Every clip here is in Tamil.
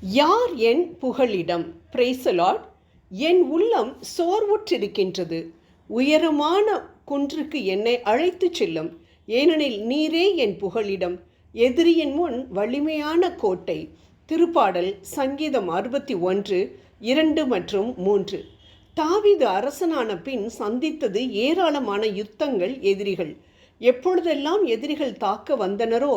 யார் என் புகழிடம் பிரேசலாட் என் உள்ளம் சோர்வுற்றிருக்கின்றது. உயரமான குன்றுக்கு என்னை அழைத்துச் செல்லும். ஏனெனில் நீரே என் புகழிடம் எதிரியின் முன் வலிமையான கோட்டை. திருப்பாடல் சங்கீதம் அறுபத்தி ஒன்று இரண்டு மற்றும் மூன்று. தாவீது அரசனான பின் சந்தித்தது ஏராளமான யுத்தங்கள் எதிரிகள். எப்பொழுதெல்லாம் எதிரிகள் தாக்க வந்தனரோ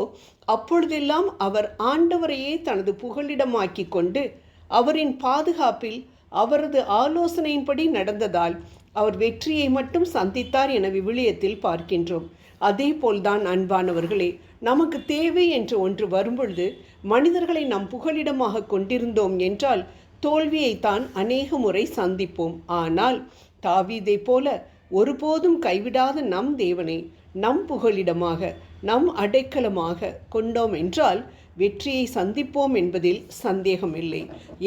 அப்பொழுதெல்லாம் அவர் ஆண்டவரையே தனது புகலிடமாக்கி கொண்டு அவரின் பாதுகாப்பில் அவரது ஆலோசனையின்படி நடந்ததால் அவர் வெற்றியை மட்டும் சந்தித்தார் என விவிலியத்தில் பார்க்கின்றோம். அதே போல்தான் அன்பானவர்களே நமக்கு தேவை என்று ஒன்று வரும்பொழுது மனிதர்களை நம் புகலிடமாக கொண்டிருந்தோம் என்றால் தோல்வியைத்தான் அநேக முறை சந்திப்போம். ஆனால் தாவீதை போல ஒருபோதும் கைவிடாத நம் தேவனை நம் புகழிடமாக நம் அடைக்கலமாக கொண்டோம் என்றால் வெற்றியை சந்திப்போம் என்பதில் சந்தேகமில்லை.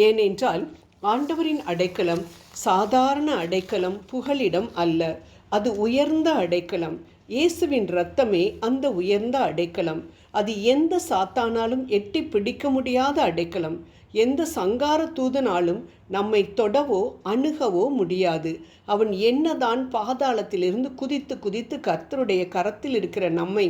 ஏனென்றால் ஆண்டவரின் அடைக்கலம் சாதாரண அடைக்கலம் புகலிடம் அல்ல. அது உயர்ந்த அடைக்கலம். இயேசுவின் இரத்தமே அந்த உயர்ந்த அடைக்கலம். அது எந்த சாத்தானாலும் எட்டி பிடிக்க முடியாத அடைக்கலம். எந்த சங்கார தூதனாலும் நம்மை தொடவோ அணுகவோ முடியாது. அவன் என்னதான் பாதாளத்திலிருந்து குதித்து குதித்து கர்த்தருடைய கரத்தில் இருக்கிற நம்மை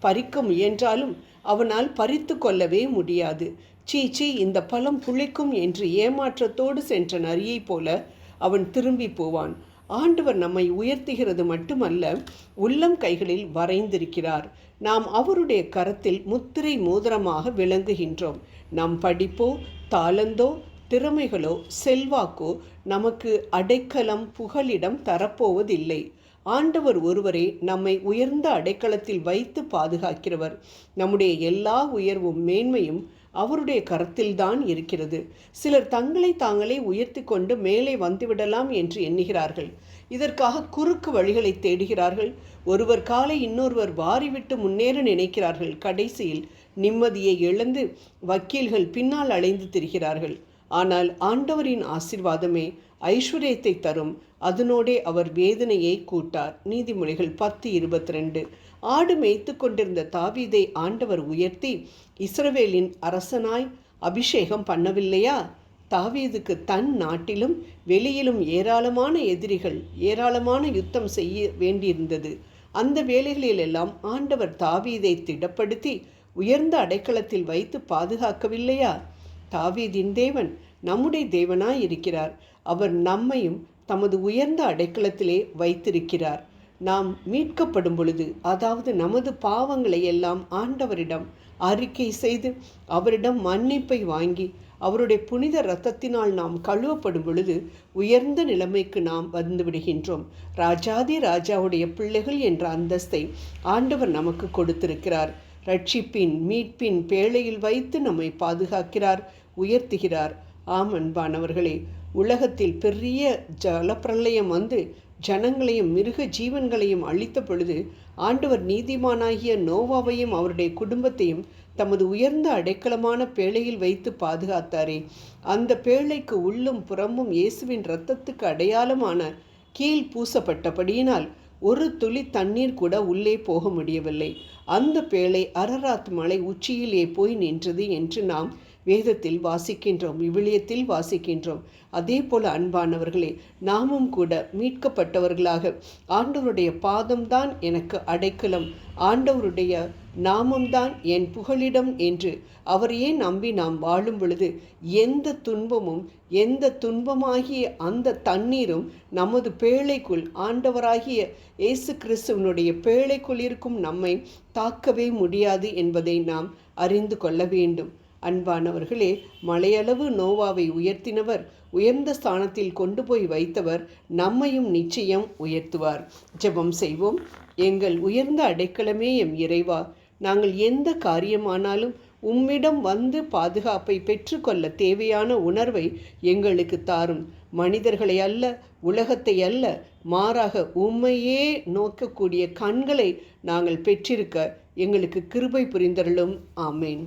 பறிக்க முயன்றாலும் அவனால் பறித்து கொள்ளவே முடியாது. சீச்சி இந்த பழம் புளிக்கும் என்று ஏமாற்றத்தோடு சென்ற நரியைப் போல அவன் திரும்பி போவான். ஆண்டவர் நம்மை உயர்த்துகிறது மட்டுமல்ல உள்ளம் கைகளில் வரைந்திருக்கிறார். நாம் அவருடைய கரத்தில் முத்திரை மோதிரமாக விளங்குகின்றோம். நம் படிப்போ தாளந்தோ திறமைகளோ செல்வாக்கோ நமக்கு அடைக்கலம் புகலிடம் தரப்போவதில்லை. ஆண்டவர் ஒருவரே நம்மை உயர்ந்த அடைக்கலத்தில் வைத்து பாதுகாக்கிறவர். நம்முடைய எல்லா உயர்வும் மேன்மையும் அவருடைய கரத்தில்தான் இருக்கிறது. சிலர் தங்களை தாங்களே உயர்த்தி கொண்டு மேலே வந்துவிடலாம் என்று எண்ணுகிறார்கள். இதற்காக குறுக்கு வழிகளை தேடுகிறார்கள். ஒருவர் காலை இன்னொருவர் வாரிவிட்டு முன்னேற நினைக்கிறார்கள். கடைசியில் நிம்மதியை இழந்து வக்கீல்கள் பின்னால் அலைந்து திரிகிறார்கள். ஆனால் ஆண்டவரின் ஆசிர்வாதமே ஐஸ்வர்யத்தை தரும். அதனோடே அவர் வேதனையை கூட்டார். நீதிமொழிகள் பத்து இருபத்தி ரெண்டு ஆடு மேய்த்து கொண்டிருந்த தாவீதை ஆண்டவர் உயர்த்தி இஸ்ரவேலின் அரசனாய் அபிஷேகம் பண்ணவில்லையா? தாவீதுக்கு தன் நாட்டிலும் வெளியிலும் ஏராளமான எதிரிகள் ஏராளமான யுத்தம் செய்ய வேண்டியிருந்தது. அந்த வேலைகளிலெல்லாம் ஆண்டவர் தாவீதை திடப்படுத்தி உயர்ந்த அடைக்கலத்தில் வைத்து பாதுகாக்கவில்லையா? தாவீதின் தேவன் நம்முடைய தேவனாய் இருக்கிறார் அவர் நம்மையும் தமது உயர்ந்த அடைக்கலத்திலே வைத்திருக்கிறார். நாம் மீட்கப்படும் பொழுது அதாவது நமது பாவங்களை எல்லாம் ஆண்டவரிடம் அறிக்கை செய்து அவரிடம் மன்னிப்பை வாங்கி அவருடைய புனித இரத்தத்தினால் நாம் கழுவப்படும் பொழுது உயர்ந்த நிலைமைக்கு நாம் வந்து விடுகின்றோம். ராஜாதி ராஜாவுடைய பிள்ளைகள் என்ற அந்தஸ்தை ஆண்டவர் நமக்கு கொடுத்திருக்கிறார். ரட்சிப்பின் மீட்பின் பேழையில் வைத்து நம்மை பாதுகாக்கிறார் உயர்த்துகிறார். ஆம் அன்பானவர்களே. உலகத்தில் பெரிய ஜலப்பிரளயம் வந்து ஜனங்களையும் மிருக ஜீவன்களையும் அழித்த பொழுது ஆண்டவர் நீதிமானாகிய நோவாவையும் அவருடைய குடும்பத்தையும் தமது உயர்ந்த அடைக்கலமான பேழையில் வைத்து பாதுகாத்தாரே. அந்த பேழைக்கு உள்ளும் புறமும் இயேசுவின் இரத்தத்துக்கு அடையாளமான கீழ் பூசப்பட்டபடியினால் ஒரு துளி தண்ணீர் கூட உள்ளே போக முடியவில்லை. அந்த பேழை அரராத் மலை உச்சியிலே போய் நின்றது என்று நாம் வேதத்தில் வாசிக்கின்றோம் விவிலியத்தில் வாசிக்கின்றோம். அதே போல அன்பானவர்களே நாமும் கூட மீட்கப்பட்டவர்களாக ஆண்டவருடைய பாதம்தான் எனக்கு அடைக்கலம். ஆண்டவருடைய நாமம்தான் என் புகழிடம் என்று அவரையே நம்பி நாம் வாழும் பொழுது எந்த துன்பமும் எந்த துன்பமாகிய அந்த தண்ணீரும் நமது பேழைக்குள் ஆண்டவராகிய இயேசு கிறிஸ்துவனுடைய பேழைக்குள் இருக்கும் நம்மை தாக்கவே முடியாது என்பதை நாம் அறிந்து கொள்ள வேண்டும். அன்பானவர்களே மலையளவு நோவாவை உயர்த்தினவர் உயர்ந்த ஸ்தானத்தில் கொண்டு போய் வைத்தவர் நம்மையும் நிச்சயம் உயர்த்துவார். ஜெபம் செய்வோம். எங்கள் உயர்ந்த அடைக்கலமே எம் இறைவா நாங்கள் எந்த காரியமானாலும் உம்மிடம் வந்து பாதுகாப்பை பெற்றுக்கொள்ள தேவையான உணர்வை எங்களுக்கு தாரும். மனிதர்களை அல்ல உலகத்தை அல்ல மாறாக உம்மையே நோக்கக்கூடிய கண்களை நாங்கள் பெற்றிருக்க எங்களுக்கு கிருபை புரிந்தருளும். ஆமேன்.